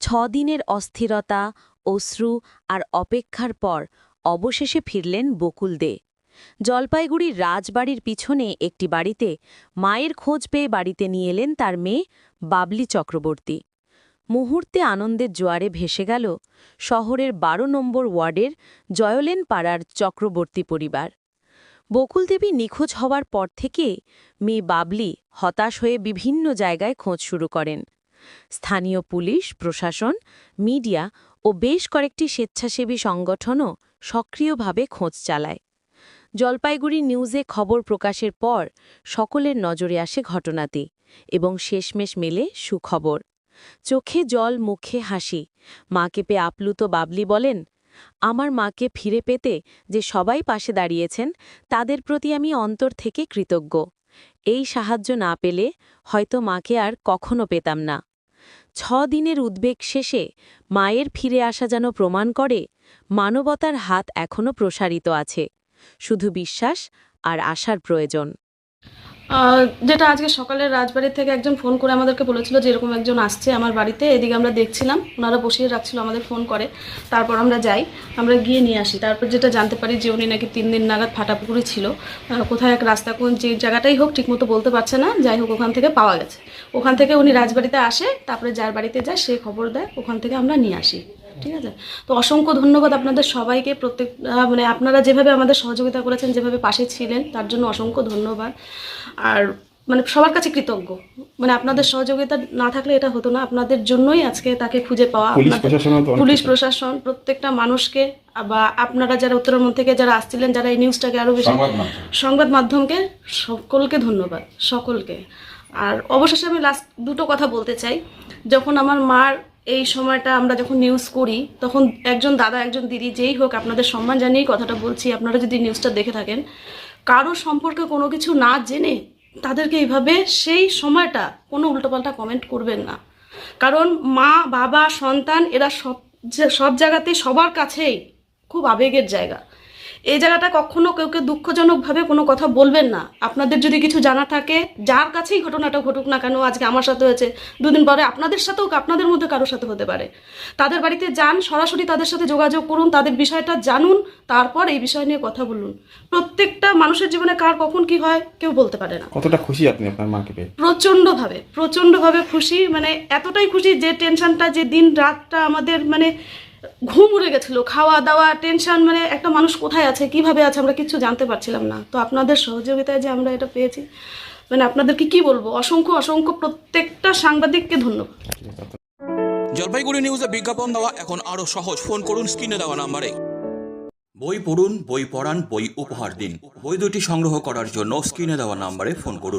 ছদিনের অস্থিরতা, অশ্রু আর অপেক্ষার পর অবশেষে ফিরলেন বকুল দে। জলপাইগুড়ির রাজবাড়ির পিছনে একটি বাড়িতে মায়ের খোঁজ পেয়ে বাড়িতে নিয়ে এলেন তার মেয়ে বাবলি চক্রবর্তী। মুহূর্তে আনন্দের জোয়ারে ভেসে গেল শহরের বারো নম্বর ওয়ার্ডের জয়লেন পাড়ার চক্রবর্তী পরিবার। বকুল দেবী নিখোঁজ হওয়ার পর থেকে মেয়ে বাবলি হতাশ হয়ে বিভিন্ন জায়গায় খোঁজ শুরু করেন। স্থানীয় পুলিশ, প্রশাসন, মিডিয়া ও বেশ কয়েকটি স্বেচ্ছাসেবী সংগঠনও সক্রিয়ভাবে খোঁজ চালায়। জলপাইগুড়ি নিউজে খবর প্রকাশের পর সকলের নজরে আসে ঘটনাটি এবং শেষমেশ মেলে সুখবর। চোখে জল, মুখে হাসি। মাকে পেয়ে আপ্লুত বাবলি বলেন, আমার মাকে ফিরে পেতে যে সবাই পাশে দাঁড়িয়েছেন, তাদের প্রতি আমি অন্তর থেকে কৃতজ্ঞ। এই সাহায্য না পেলে হয়তো মাকে আর কখনো পেতাম না। ছ দিনের উদ্বেগ শেষে মায়ের ফিরে আসা যেন প্রমাণ করে, মানবতার হাত এখনও প্রসারিত আছে। শুধু বিশ্বাস আর আশার প্রয়োজন। যেটা আজকে সকালে রাজবাড়ি থেকে একজন ফোন করে আমাদেরকে বলেছিল যে এরকম একজন আসছে আমার বাড়িতে। এদিকে আমরা দেখছিলাম, ওনারা বসিয়ে রাখছিল আমাদের ফোন করে। তারপর আমরা যাই, আমরা গিয়ে নিয়ে আসি। তারপর যেটা জানতে পারি যে উনি নাকি তিন দিন নাগাদ ফাটাপুকুরি ছিল। কোথায় এক রাস্তা কোন যে জায়গাটাই হোক, ঠিকমতো বলতে পারছে না। যাই হোক, ওখান থেকে পাওয়া গেছে। ওখান থেকে উনি রাজবাড়িতে আসে, তারপরে যার বাড়িতে যায়, সে খবর দেয়, ওখান থেকে আমরা নিয়ে আসি। ঠিক আছে? তো অসংখ্য ধন্যবাদ আপনাদের সবাইকে। প্রত্যেক মানে আপনারা যেভাবে আমাদের সহযোগিতা করেছেন যেভাবে পাশে ছিলেন তার জন্য অসংখ্য ধন্যবাদ। আর মানে সবার কাছে কৃতজ্ঞ। মানে আপনাদের সহযোগিতা না থাকলে এটা হতো না। আপনাদের জন্যই আজকে তাকে খুঁজে পাওয়া পুলিশ প্রশাসন প্রত্যেকটা মানুষকে বা আপনারা যারা উত্তরবঙ্গ থেকে যারা আসছিলেন যারা এই নিউজটাকে আরও বেশি সংবাদ মাধ্যমকে সকলকে ধন্যবাদ সকলকে। আর অবশেষে আমি লাস্ট দুটো কথা বলতে চাই। যখন আমার মার এই সময়টা আমরা যখন নিউজ করি, তখন একজন দাদা, একজন দিদি যেই হোক আপনাদের সম্মান জানিয়েই কথাটা বলছি, আপনারা যদি নিউজটা দেখে থাকেন, কারও সম্পর্কে কোনো কিছু না জেনে তাদেরকে এইভাবে সেই সময়টা কোনো উল্টোপাল্টা কমেন্ট করবেন না। কারণ মা, বাবা, সন্তান, এরা সব সব জায়গাতেই সবার কাছেই খুব আবেগের জায়গা। এই জায়গাটা কখনো কেউ কেউ দুঃখজনকভাবে কোনো কথা বলবেন না। আপনাদের যদি কিছু জানা থাকে যার কাছেই ঘটনাটা ঘটুক না কেন আজকে আমার সাথে হয়েছে দুদিন পরে আপনাদের সাথেও আপনাদের মধ্যে কারোর সাথে হতে পারে। তাদের বাড়িতে যান সরাসরি তাদের সাথে যোগাযোগ করুন তাদের বিষয়টা জানুন তারপর এই বিষয় নিয়ে কথা বলুন। প্রত্যেকটা মানুষের জীবনে কার কখন কি হয় কেউ বলতে পারে না। কতটা খুশি আপনি আপনার মাকে পেয়ে? প্রচণ্ডভাবে প্রচণ্ডভাবে খুশি মানে এতটাই খুশি যে টেনশনটা যে দিন রাতটা আমাদের মানে ঘুম উড়ে গেছিল খাওয়া দাওয়া টেনশন মানে একটা মানুষ কোথায় আছে কীভাবে আছে আমরা কিছু জানতে পারছিলাম না। তো আপনাদের সহযোগিতায় যে আমরা এটা পেয়েছি মানে আপনাদেরকে কি বলব অসংখ্য অসংখ্য প্রত্যেকটা সাংবাদিককে ধন্যবাদ। জলপাইগুড়ি নিউজে বিজ্ঞাপন দেওয়া এখন আরও সহজ ফোন করুন স্ক্রিনে দেওয়া নাম্বারে। বই পড়ুন বই পড়ান বই উপহার দিন। বই দুটি সংগ্রহ করার জন্য স্ক্রিনে দেওয়া নাম্বারে ফোন করুন।